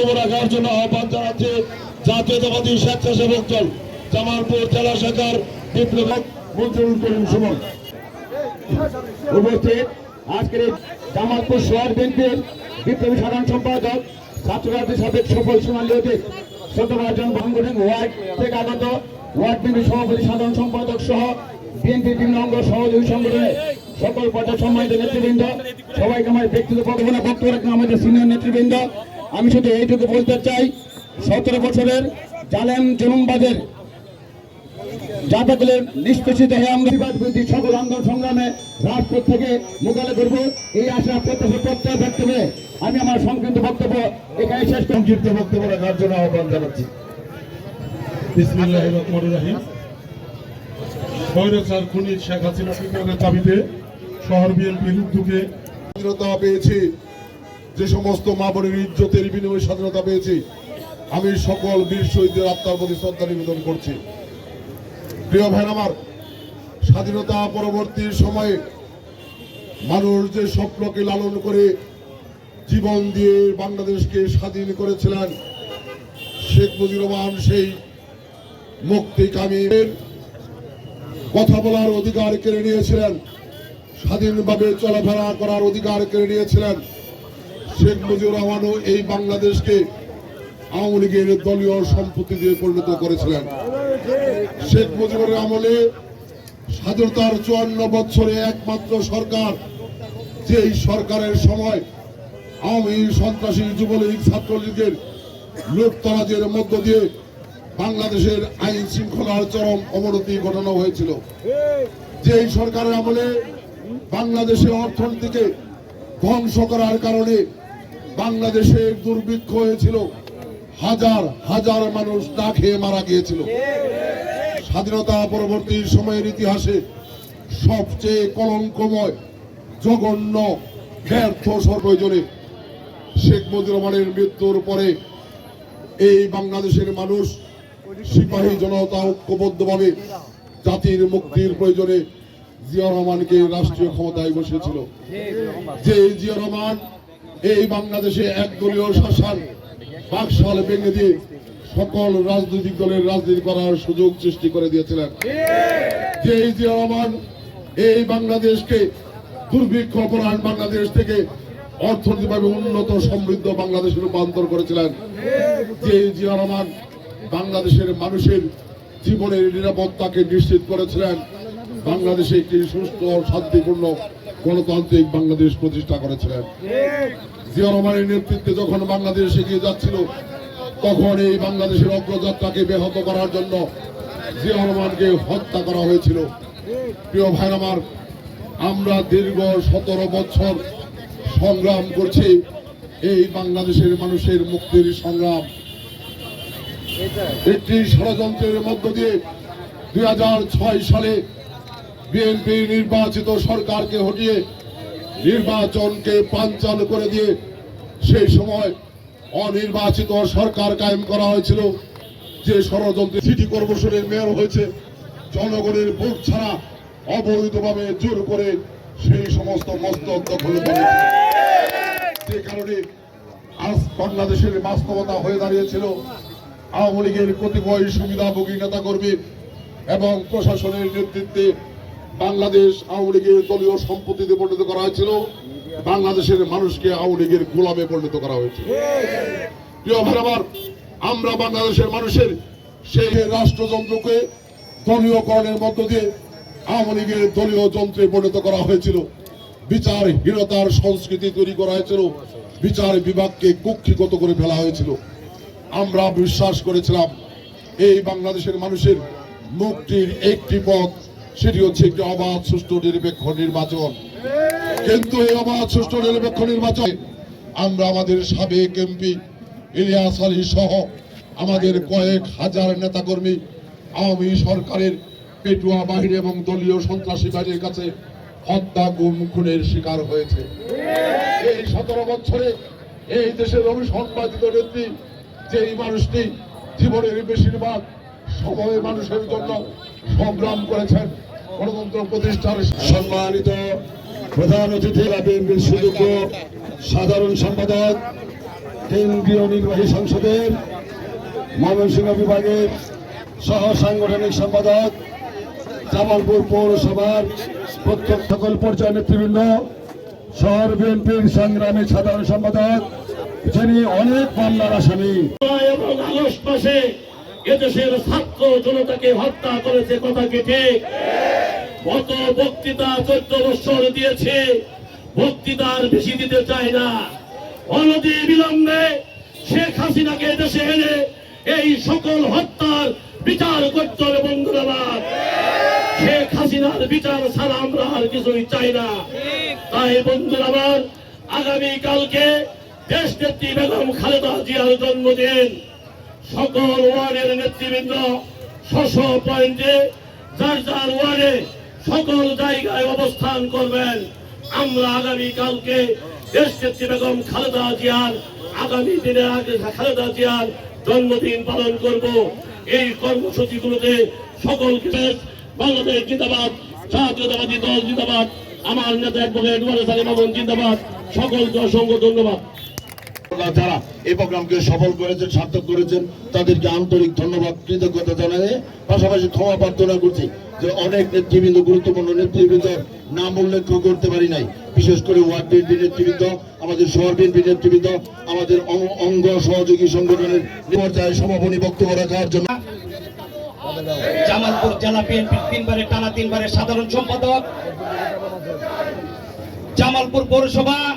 বক্তব্য রাখার জন্য আহ্বান জানাচ্ছে জাতীয়তাবাদী স্বেচ্ছাসেবক দল। জামালপুর জেলা শাখার বিপ্লবক মন্ত্রী করিম সুমন উপস্থিত আজকের জামালপুর শহর বিএনপির বিপ্লবী সাধারণ সম্পাদক ছাত্ররাজনীতি সাবেক সফল সোনালী অতীত চট্টগ্রাম ভাঙ্গরিং ওয়ার্ড থেকে আগত ওয়ার্ড বিএনপি সভাপতি সাধারণ সম্পাদক সহ বিএনপি বিভিন্ন অঙ্গ সহযোগী সংগঠনের সকল পর্যায়ে সম্মানিত নেতৃবৃন্দ, সবাইকে আমার ব্যক্তিগত পদগুলো বক্তব্য রাখেন আমাদের সিনিয়র নেতৃবৃন্দ আমি শুধু এইটুকু বলতে চাই, সতেরো বছরের জালেম জুলুমবাদের জাতকের নিষ্পেষিত হয়ে আমরা বিরোধী সকল আন্দোলন সংগ্রামে রাজপথ থেকে মোকাবিলা করব। এই আশা প্রত্যাশা প্রত্যয় ব্যক্ত করে আমি আমার সংক্ষিপ্ত বক্তব্য এখানে শেষ সংক্ষিপ্ত বক্তব্য রাখার জন্য আহ্বান জানাচ্ছি। শেখ হাসিনা শহর বিএনপির উদ্যোগে পেয়েছি। যে সমস্ত মা বোনের ইজ্জতের বিনিময়ে স্বাধীনতা পেয়েছি, আমি সকল বীর শহীদদের আত্মার প্রতি শ্রদ্ধা নিবেদন করছি। প্রিয় ভাই আমার, স্বাধীনতা পরবর্তী সময়ে মানুষ যে স্বপ্নকে লালন করে জীবন দিয়ে বাংলাদেশকে স্বাধীন করেছিলেন, শেখ মুজিবুর রহমান সেই মুক্তিকামীর কথা বলার অধিকার কেড়ে নিয়েছিলেন, স্বাধীনভাবে চলাফেরা করার অধিকার কেড়ে নিয়েছিলেন। শেখ মুজিবুর রহমানও এই বাংলাদেশকে আওয়ামী লীগের দলীয় সম্পত্তি দিয়ে পরিণত করেছিলেন। শেখ মুজিবুর আমলে স্বাধীনতার চুয়ান্ন বছরে একমাত্র সরকার যে এই সরকারের সময় আওয়ামী সন্ত্রাসী যুবলীগ ছাত্রলীগের লুটতরাজের মধ্য দিয়ে বাংলাদেশের আইন শৃঙ্খলার চরম অবনতি ঘটানো হয়েছিল। যে এই সরকারের আমলে বাংলাদেশের অর্থনীতিকে ধ্বংস করার কারণে বাংলাদেশে দুর্ভিক্ষ হয়েছিল। হাজার হাজার মানুষ না খেয়ে মারা গিয়েছিল। স্বাধীনতা পরবর্তী সময়ের ইতিহাসে সবচেয়ে কলঙ্কময়, জঘন্য, ব্যর্থ সর্বজনে শেখ মুজিবুর রহমানের মৃত্যুর পরে এই বাংলাদেশের মানুষ সিপাহী জনতা ঐক্যবদ্ধভাবে জাতির মুক্তির প্রয়োজনে জিয়া রহমানকে রাষ্ট্রীয় ক্ষমতায় বসেছিল যে জিয়া রহমান এই বাংলাদেশে একদলীয় শাসন বাকশাল ভেঙে দিয়ে সকল রাজনৈতিক দলের রাজনীতি করার সুযোগ সৃষ্টি করে দিয়েছিলেন। রহমান এই বাংলাদেশকে দুর্ভিক্ষ পরায়ণ বাংলাদেশ থেকে অর্থনৈতিকভাবে উন্নত সমৃদ্ধ বাংলাদেশে রূপান্তর করেছিলেন। যে জিয়া রহমান বাংলাদেশের মানুষের জীবনের নিরাপত্তাকে নিশ্চিত করেছিলেন। বাংলাদেশে একটি সুস্থ শান্তিপূর্ণ গণতান্ত্রিক বাংলাদেশ প্রতিষ্ঠা করেছিলেন। জিয়া রহমানের নেতৃত্বে যখন বাংলাদেশ এগিয়ে যাচ্ছিল, তখন এই বাংলাদেশের অগ্রযাত্রাকে ব্যাহত করার জন্য জিয়া রহমানকে হত্যা করা হয়েছিল। প্রিয় ভাই আমার, আমরা দীর্ঘ সতেরো বছর সংগ্রাম করছি। এই বাংলাদেশের মানুষের মুক্তির সংগ্রাম। একটি ষড়যন্ত্রের মধ্য দিয়ে দুই হাজার ছয় সালে বিএনপি নির্বাচিত সরকারকে হটিয়ে নির্বাচনকে পাঞ্চাল করে দিয়ে সেই সময় অনির্বাচিত সরকার কায়েম করা হয়েছিল। যে ষড়যন্ত্রে সিটি কর্পোরেশনের মেয়র হয়েছে, জনগণের ভোট ছাড়া অবৈধভাবে জোর করে সেই সমস্ত মস্তক দখল করেছে যে কারণে আজ বাংলাদেশের বাস্তবতা হয়ে দাঁড়িয়েছিল। আওয়ামী লীগের কতিপয় সুবিধাভোগী নেতাকর্মী এবং প্রশাসনের নেতৃত্বে বাংলাদেশ আওয়ামী লীগের দলীয় সম্পত্তিতে পরিণত করা হয়েছিল। বাংলাদেশের মানুষকে আওয়ামী লীগের গোলামে পরিণত করা হয়েছে। আমরা বাংলাদেশের মানুষের সেই রাষ্ট্রযন্ত্রকে দলীয়করণের মধ্য দিয়ে আওয়ামী লীগের দলীয় যন্ত্রে পরিণত করা হয়েছিল। বিচারহীনতার সংস্কৃতি তৈরি করা হয়েছিল। বিচার বিভাগকে কুক্ষিগত করে ফেলা হয়েছিল। আমরা বিশ্বাস করেছিলাম, এই বাংলাদেশের মানুষের মুক্তির একটি পথ সেটি হচ্ছে একটি অবাধ, সুষ্ঠু, নিরপেক্ষ নির্বাচন। কিন্তু এই অবাধ, সুষ্ঠু, নিরপেক্ষ নির্বাচন আমরা আমাদের সাবেক এমপি ইলিয়াস আলী সহ আমাদের কয়েক হাজার নেতাকর্মী আওয়ামী সরকারের পেটুয়া বাহিনী এবং দলীয় সন্ত্রাসী বাহিনীর কাছে হত্যা, গুম, খুনের শিকার হয়েছে। এই সতেরো বছরে এই দেশের অভিসম্পাদিত নেত্রী যে এই মানুষটি জীবনের বেশিরভাগ সময় মানুষের জন্য সংগ্রাম করেছেন গণতন্ত্র প্রতিষ্ঠার সম্মানিত প্রধান অতিথি বিএনপির সুযোগ্য সাধারণ সম্পাদক, কেন্দ্রীয় নির্বাহী সংসদের ময়মনসিংহ বিভাগের সহ সাংগঠনিক সম্পাদক, জামালপুর পৌরসভার প্রত্যেক সকল পর্যায়ের নেতৃবৃন্দ, শহর বিএনপির সংগ্রামী সাধারণ সম্পাদক যিনি অনেক মামলার আসামি। এবং আগস্ট মাসে এদেশের ছাত্র জনতাকে হত্যা করেছে কথা কি ঠিক? গত বক্তৃতা চোদ্দ বছর দিয়েছে, বক্তৃতার বেশি দিতে চায় না। অনতি বিলম্বে শেখ হাসিনাকে দেশে এনে এই সকল হত্যার বিচার করতে হবে বন্ধুরা আমার। শেখ হাসিনার বিচার ছাড়া আমরা আর কিছুই চাই না। তাই বন্ধুরা আমার আগামী কালকে দেশ নেত্রী বেগম খালেদা জিয়ার জন্মদিন। সকল ওয়ার্ডের নেতৃবৃন্দ স্ব পয়েন্টে যার যার ওয়ার্ডে সকল জায়গায় অবস্থান করবেন। আমরা আগামী কালকে দেশ নেত্রী বেগম খালেদা জিয়ার আগামী দিনে আগে খালেদা জিয়ার জন্মদিন পালন করব। এই কর্মসূচিগুলোতে সকলকে বাংলাদেশ জিন্দাবাদ, জাতীয়তাবাদী দল জিন্দাবাদ, আমার নেতা অ্যাডভোকেট ওয়ারেস আলী মামুন জিন্দাবাদ। সকলকে অসংখ্য ধন্যবাদ। যারা এই প্রোগ্রামকে সফল করেছেন, সার্থক করেছেন। তাদেরকে আন্তরিক ধন্যবাদ, কৃতজ্ঞতা জানাই। পাশাপাশি ক্ষমা প্রার্থনা করছি যে অনেক নেতৃবৃন্দ, গুরুত্বপূর্ণ নেতৃবৃন্দ নাম উল্লেখ করতে পারি নাই। বিশেষ করে ওয়ার্ড বিএনপি নেতৃবৃন্দ, আমাদের শহর বিএনপি নেতৃবৃন্দ, আমাদের অঙ্গ- সহযোগী সংগঠনের পর্যায়ে সমাপনী বক্তব্য রাখার জন্য। জামালপুর জেলা বিএনপির তিনবারের টানা তিনবারের সাধারণ সম্পাদক। জামালপুর পৌরসভা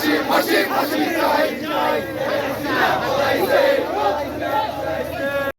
ফাঁসি ফাঁসি ফাঁসি চাই চাই।